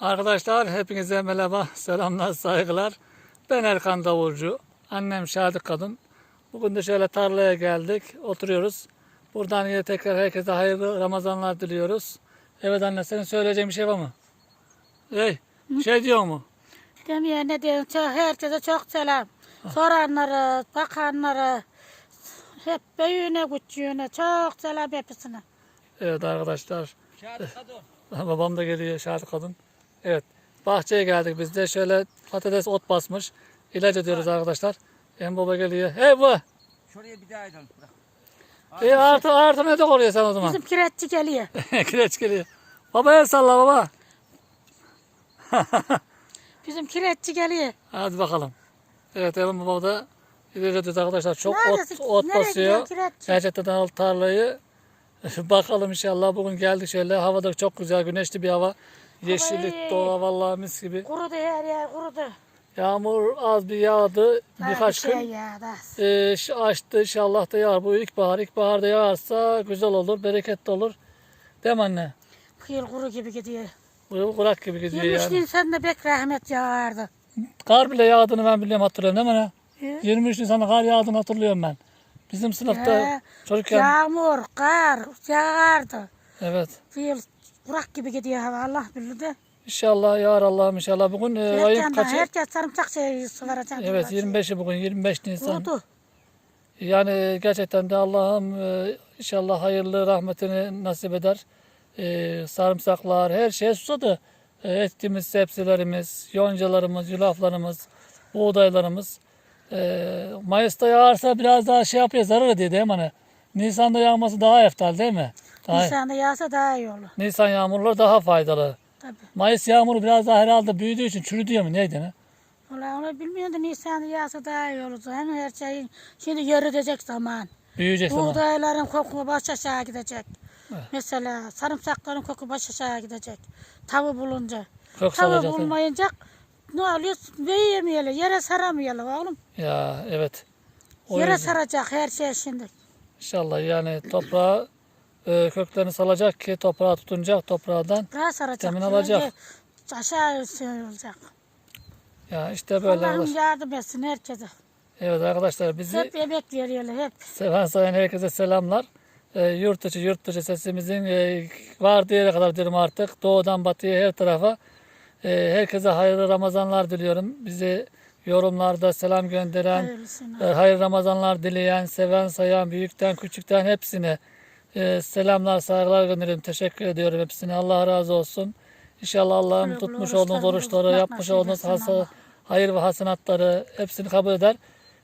Arkadaşlar hepinize merhaba, selamlar, saygılar. Ben Erkan Davulcu, annem Şadık Kadın. Bugün de şöyle tarlaya geldik, oturuyoruz. Buradan yine tekrar herkese hayırlı Ramazanlar diliyoruz. Evet anne senin söyleyeceğin bir şey var mı? Hey, şey diyor mu? Demeye ne diyeyim, çok, herkese çok selam. Soranlara, bakanlara, hep büyüğüne, küçüğüne çok selam hepsine. Evet arkadaşlar. Babam da geliyor Şadık Kadın. Evet. Bahçeye geldik biz de şöyle patates ot basmış. İlaç ediyoruz arkadaşlar. En baba geliyor. Hey bu. Şuraya bir daha edelim. Bırak. E artı artı ne de oluyor sen o zaman? Bizim kireççi geliyor. Kireç geliyor. Baba el salla baba. Bizim kireççi geliyor. Hadi bakalım. Evet Emin baba da ilerliyoruz arkadaşlar. Çok Neredesin? ot, ot Nereye basıyor. Gerçekten al tarlayı. bakalım inşallah. Bugün geldik şöyle. Havada çok güzel güneşli bir hava. Yeşillik, iyi. doğa vallahi mis gibi. Kurudu her yer kurudu. Yağmur az bir yağdı. Birkaç bir gün. şey ya da. Ee, şu açtı inşallah da yağar. Bu ilkbahar. İlkbaharda yağarsa güzel olur, bereketli olur. Değil mi anne? Kıyıl kuru gibi gidiyor. Bu kurak gibi gidiyor 23 yani. Nisan'da bek rahmet yağardı. Kar bile yağdığını ben biliyorum hatırlıyorum değil mi anne? He? 23 Nisan'da kar yağdığını hatırlıyorum ben. Bizim sınıfta He. çocukken. Yağmur, kar yağardı. Evet. Bir yıl kurak gibi gidiyor hava Allah bilir de. İnşallah yağar Allah'ım inşallah. Bugün e, ayın kaçı? herkes sarımsak şey sıvaracak. Evet 25'i bugün 25 Nisan. Kurudu. Yani gerçekten de Allah'ım e, inşallah hayırlı rahmetini nasip eder. E, sarımsaklar her şey susadı. E, ektiğimiz sebzelerimiz, yoncalarımız, yulaflarımız, buğdaylarımız. E, Mayıs'ta yağarsa biraz daha şey yapıyor zarar ediyor değil mi? Hani? Nisan'da yağması daha eftal değil mi? Daha, Nisan'da yağsa daha iyi olur. Nisan yağmurları daha faydalı. Tabii. Mayıs yağmuru biraz daha herhalde büyüdüğü için çürütüyor mu neydi ne? Valla onu bilmiyorum da Nisan'da yağsa daha iyi olur. Hem her şeyin şimdi yürütecek zaman. Büyüyecek zaman. Buğdayların koku baş aşağı gidecek. Mesela sarımsakların koku baş aşağı gidecek. Tavı bulunca. Çok salacak. bulmayınca ne oluyor? Büyüyemeyelim. Yere saramayalım oğlum. Ya evet. O Yere yüzden. saracak her şey şimdi. İnşallah yani toprağa e, köklerini salacak ki toprağa tutunacak toprağdan. Saracak. Temin alacak. Önce Aşağı şey olacak. Ya işte böyle Allah'ım arkadaşlar. yardım etsin herkese. Evet arkadaşlar bizi Hep yemek veriyorlar hep. seven sayan herkese selamlar. E, yurt dışı yurt dışı sesimizin e, vardığı yere kadar diyorum artık. Doğudan batıya her tarafa. E, herkese hayırlı Ramazanlar diliyorum. Bizi yorumlarda selam gönderen, e, hayırlı Ramazanlar dileyen, seven sayan, büyükten küçükten hepsine e, selamlar, saygılar gönderiyorum. Teşekkür ediyorum hepsine. Allah razı olsun. İnşallah Allah'ım tutmuş olduğunuz oruçları, yapmış olduğunuz hasa, hayır ve hasenatları hepsini kabul eder.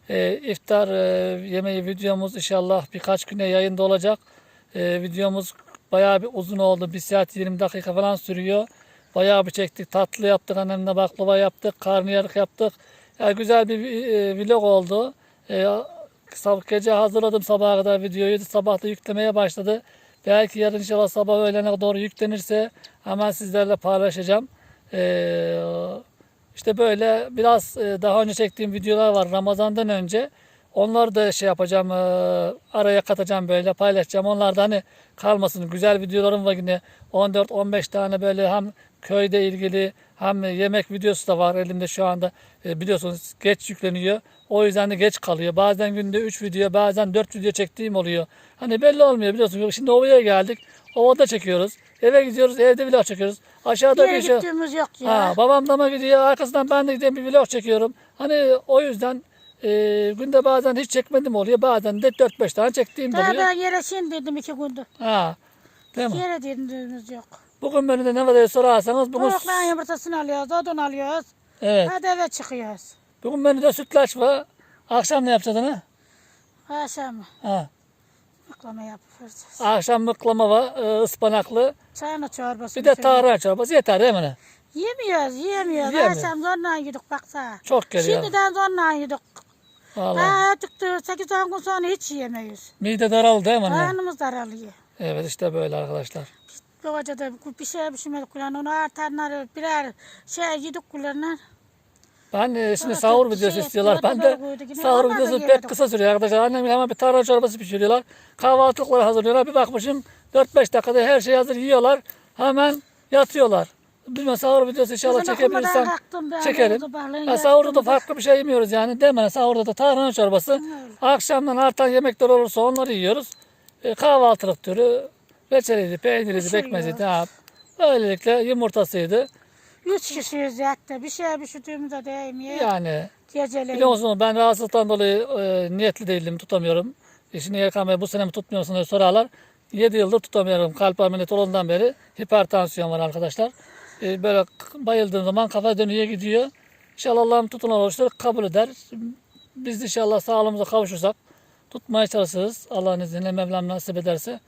E, iftar e, yemeği videomuz inşallah birkaç güne yayında olacak. E, videomuz bayağı bir uzun oldu. Bir saat 20 dakika falan sürüyor. Bayağı bir çektik. Tatlı yaptık. Annemle baklava yaptık. Karnıyarık yaptık. Yani güzel bir e, vlog oldu. E, sabah gece hazırladım sabaha kadar videoyu. Sabah da yüklemeye başladı. Belki yarın inşallah sabah öğlene doğru yüklenirse hemen sizlerle paylaşacağım. E, işte böyle biraz e, daha önce çektiğim videolar var Ramazan'dan önce. Onları da şey yapacağım, e, araya katacağım böyle paylaşacağım. Onlar da hani kalmasın. Güzel videolarım var yine 14-15 tane böyle hem köyde ilgili hem yemek videosu da var elimde şu anda. E, biliyorsunuz geç yükleniyor. O yüzden de geç kalıyor. Bazen günde 3 video, bazen 4 video çektiğim oluyor. Hani belli olmuyor biliyorsunuz. Şimdi ovaya geldik. Ovada çekiyoruz. Eve gidiyoruz, evde vlog çekiyoruz. Aşağıda Yere bir şey. yok ya. Ha, babam dama gidiyor, arkasından ben de gidiyorum bir vlog çekiyorum. Hani o yüzden e, günde bazen hiç çekmedim oluyor, bazen de 4-5 tane çektiğim Daha oluyor. ben yere sindirdim iki gündür. Ha, değil mi? Yere dindirdiğimiz yok. Bugün beni de ne diye sorarsanız bugün, Tavukların yumurtasını alıyoruz, odun alıyoruz. evet, Hadi eve çıkıyoruz. bugün beni de sütlaç var. Akşam ne yapacağız ana? Akşam Ha, baklama yapıyoruz. akşam mıklama var, e, ıspanaklı. Çayına çorbası. Bir de tarhana çorbası yeter değil mi? ana? Yemiyoruz, yiyemiyoruz. Yiyemiyoruz. Akşam zorla yedik baksana. Çok geliyor. Şimdiden zorla yedik. Vallahi. Daha çıktı 8-10 gün sonra hiç yiyemeyiz. Mide daraldı değil mi anne? Karnımız daralıyor. Evet işte böyle arkadaşlar. Bu da bir şey pişirmedik kulan. Onu artanları birer şey yedik kulanlar. Ben e, şimdi Evet, sahur videosu şey, istiyorlar. Ben de sahur videosu pek kısa sürüyor arkadaşlar. Annem hemen bir tarhana çorbası pişiriyorlar. Kahvaltılıkları hazırlıyorlar. Bir bakmışım 4-5 dakikada her şey hazır yiyorlar. Hemen yatıyorlar. Bilmem sahur videosu inşallah çekerim. sabahleyin Ha, sahurda da farklı bir şey yemiyoruz yani. Mi? Sahurda da tarhana çorbası. Akşamdan artan yemekler olursa onları yiyoruz. E, kahvaltılık türü reçeliydi, peyniriydi, pekmeziydi. Ha. Böylelikle yumurtasıydı. Üç kişiyiz yattı. Bir şey üşüdüğümüzde değmiyor. Yani Geceleyin. biliyor musunuz ben rahatsızlıktan dolayı e, niyetli değildim, tutamıyorum. E, şimdi Bey bu sene mi tutmuyorsun diye sorarlar. 7 yıldır tutamıyorum. Kalp ameliyatı olduğundan beri hipertansiyon var arkadaşlar. E, böyle bayıldığım zaman kafa dönüyor gidiyor. İnşallah Allah'ım tutun oluştur, kabul eder. Biz inşallah sağlığımıza kavuşursak tutmaya çalışırız. Allah'ın izniyle Mevlam nasip ederse.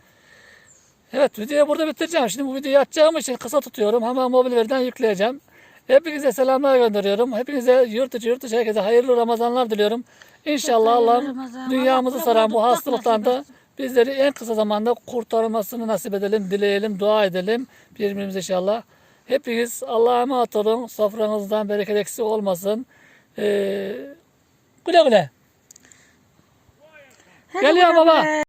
Evet videoyu burada bitireceğim. Şimdi bu videoyu açacağım için kısa tutuyorum. Hemen mobil veriden yükleyeceğim. Hepinize selamlar gönderiyorum. Hepinize yurt içi yurt dışı herkese hayırlı Ramazanlar diliyorum. İnşallah Ramazan. dünyamızı saran bu hastalıktan da bizleri en kısa zamanda kurtarmasını nasip edelim, dileyelim, dua edelim birbirimize inşallah. Hepiniz Allah'a emanet olun. Sofranızdan bereket eksik olmasın. Ee, güle güle. Geliyor baba.